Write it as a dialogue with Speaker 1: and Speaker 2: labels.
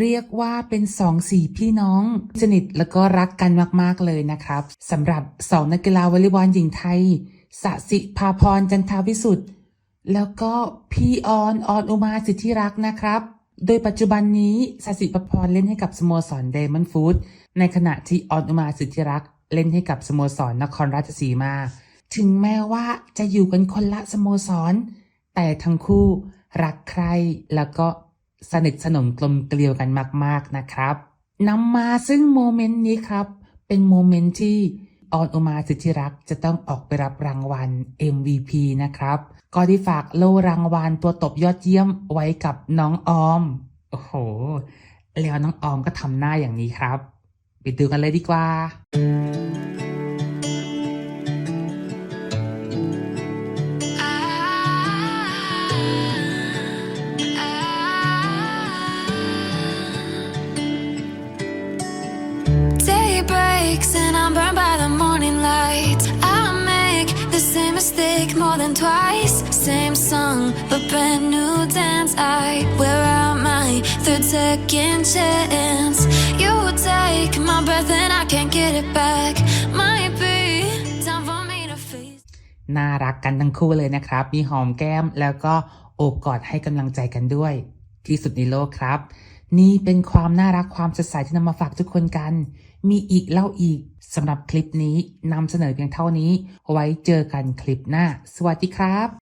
Speaker 1: เรียกว่าเป็นสองสี่พี่น้องสนิทแล้วก็รักกันมากๆเลยนะครับสำหรับสองนักกีฬาวอลเลย์บอลหญิงไทยสสิภาพรจันทาวิสุทธ์แล้วก็พี่ออนออนอุมาสิทธิรักษ์นะครับ โดยปัจจุบันนี้สสิภาพรเล่นให้กับสโมสรเดมอนฟูดในขณะที่ออนอุมาสิทธิรักษ์เล่นให้กับสโมสรนครราชสีมา ถึงแม้ว่าจะอยู่กันคนละสโมสร แต่ทั้งคู่รักใครแล้วก็ สนิทสนมกลมเกลียวกันมาก ๆนะครับนำมาซึ่งโมเมนต์นี้ครับ เป็นโมเมนต์ที่ออนอุมาสิทธิรักษ์จะต้องออกไปรับรางวัล MVP นะครับ ก็ได้ฝากโล่รางวัลตัวตบยอดเยี่ยมไว้กับน้องออม โอ้โห แล้วน้องออมก็ทำหน้าอย่างนี้ครับ ไปดูกันเลยดีกว่า
Speaker 2: Day breaks and I'm burned by the morning light. I make the same mistake more than twice. Same song, but brand new dance. I wear out my third second chance. You take my breath and I can't get it back. Might be time for me to face.
Speaker 1: น่ารักกันทั้งคู่เลยนะครับ มีหอมแก้มแล้วก็โอบกอดให้กำลังใจกันด้วย ที่สุดในโลกครับ นี่เป็นความน่ารักความสดใสที่นำมาฝากทุกคนกัน มีอีกเล่าอีกสำหรับคลิปนี้นำเสนอเพียงเท่านี้ ไว้เจอกันคลิปหน้า สวัสดีครับ